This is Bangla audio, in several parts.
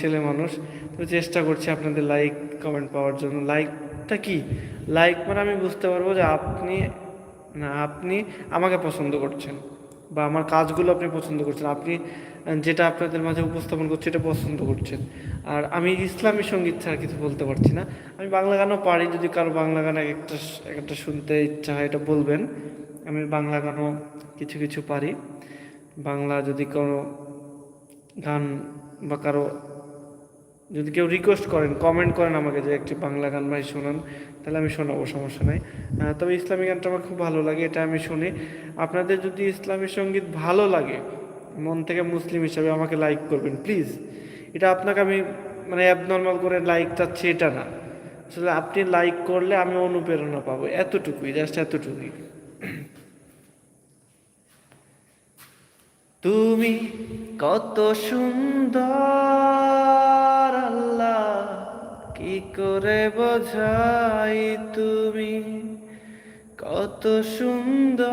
ছেলে মানুষ, তো চেষ্টা করছি আপনাদের লাইক কমেন্ট পাওয়ার জন্য। লাইকটা কি? লাইক মানে আমি বুঝতে পারব যে আপনি, না, আপনি আমাকে পছন্দ করছেন বা আমার কাজগুলো আপনি পছন্দ করছেন। আপনি যেটা আপনাদের মাঝে উপস্থাপন করছি এটা পছন্দ করছেন। আর আমি ইসলামী সংগীত ছাড়া কিছু বলতে পারছি না। আমি বাংলা গানও পারি, যদি কারও বাংলা গান এক একটা এক একটা শুনতে ইচ্ছা হয়, এটা বলবেন। আমি বাংলা গানও কিছু কিছু পারি। বাংলা যদি কোনো গান বা কারও যদি কেউ রিকোয়েস্ট করেন কমেন্ট করেন আমাকে যে একটি বাংলা গান ভাই শোনান, তাহলে আমি শোনাবো, সমস্যা নাই। তবে ইসলামী গানটা আমার খুব ভালো লাগে, এটা আমি শুনি। আপনাদের যদি ইসলামী সংগীত ভালো লাগে, মন থেকে মুসলিম হিসাবে আমাকে লাইক করবেন প্লিজ এটা আপনাকে আমি মানে অ্যাবনর্মাল করে লাইক চাচ্ছি এটা না। আসলে আপনি লাইক করলে আমি অনুপ্রেরণা পাবো, এতটুকুই জাস্ট এতটুকুই। তুমি কত সুন্দর। করে বোঝাই তুমি কত সুন্দর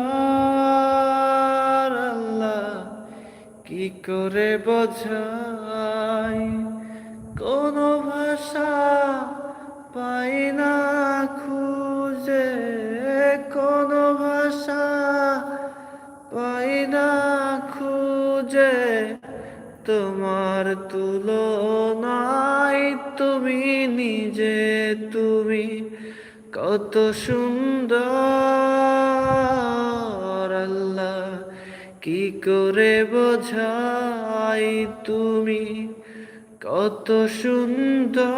আল্লাহ। কি করে বোঝাই? কোনো ভাষা পাই না খুঁজে, কোনো ভাষা পাই না খুঁজে। তোমার তুলনায় তুমি নিজে, তুমি কত সুন্দর। আল্লাহ কি করে বোঝাই তুমি কত সুন্দর।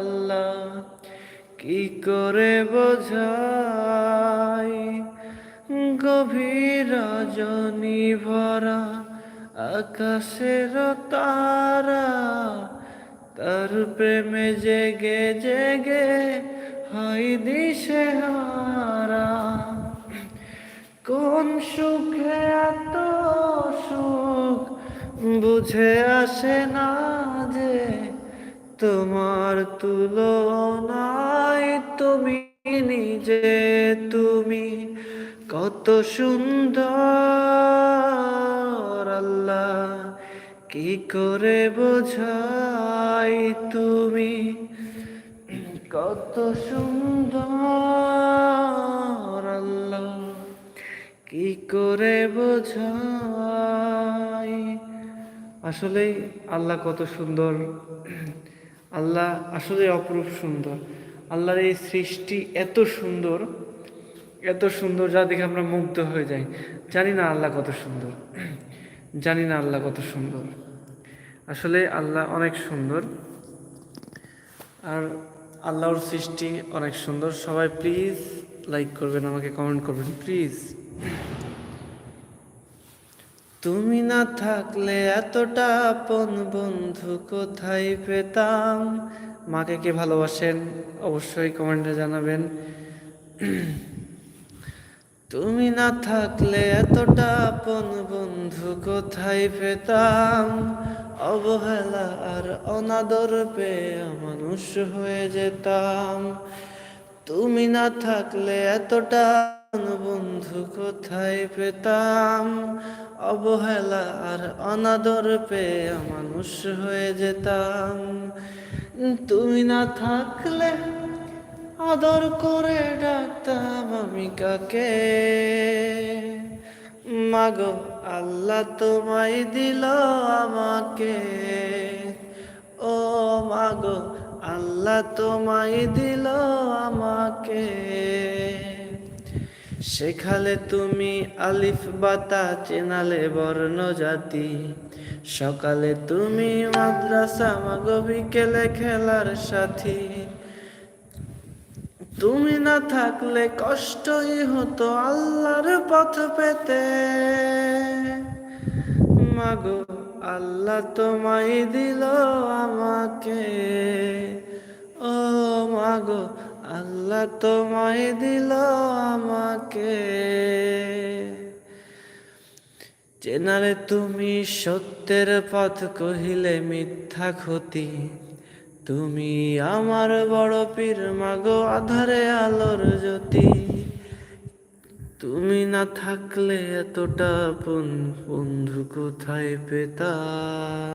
আল্লাহ কি করে বোঝাই গভীর রজনী ভরা আকাশের তারা, তার প্রেমে জেগে জেগে হয় দিশে হারা কোন সুখে এত সুখ বুঝে আসে না যে তোমার তুলনায় তুমি নিজে তুমি কত সুন্দর আল্লাহ, কি করে বোঝাই তুমি? কত সুন্দর আল্লাহ, কি করে বোঝাই? আসলেই আল্লাহ কত সুন্দর। আল্লাহ আসলে অপরূপ সুন্দর। আল্লাহর এই সৃষ্টি এত সুন্দর। এত সুন্দর, যা দেখে আমরা মুগ্ধ হয়ে যাই। জানি না আল্লাহ কত সুন্দর। জানি না আল্লাহ কত সুন্দর। আসলে আল্লাহ অনেক সুন্দর। আর আল্লাহর সৃষ্টি অনেক সুন্দর। সবাই প্লিজ লাইক করবেন, আমাকে কমেন্ট করবেন, প্লিজ। তুমি না থাকলে এতটা আপন বন্ধু কোথায় পেতাম? মাকে কে ভালোবাসেন? অবশ্যই কমেন্টে জানাবেন। তুমি না থাকলে এতটা আপন বন্ধু কোথায় পেতাম? অবহেলা আর অনাদর পেয়ে মানুষ হয়ে যেতাম। তুমি না থাকলে এতটা বন্ধু কোথায় পেতাম? অবহেলা আর অনাদর পেয়ে মানুষ হয়ে যেতাম। তুমি না থাকলে আদর করে ডাকতাম আমি কাকে? মাগো, আল্লাহ তোমায় দিল আমাকে। ও মাগো, আল্লাহ তোমায় দিল আমাকে। শেখালে তুমি আলিফ বাতা, চেনালে বর্ণ জাতি। সকালে তুমি মাদ্রাসা, মাগো বিকেলে খেলার সাথী। তুমি না থাকলে কষ্টই হতো আল্লাহর পথ পেতে। মাগো, আল্লাহ তোমায় দিল আমাকে। ও মাগো, আল্লাহ তোমায় দিল আমাকে। চেনালে তুমি সত্যের পথ কহিলে মিথ্যা ক্ষতি। তুমি আমার বড় পীর, মাগো আধারে আলোর জ্যোতি। তুমি না থাকলে এতটা বন্ধু কোথায় পেতা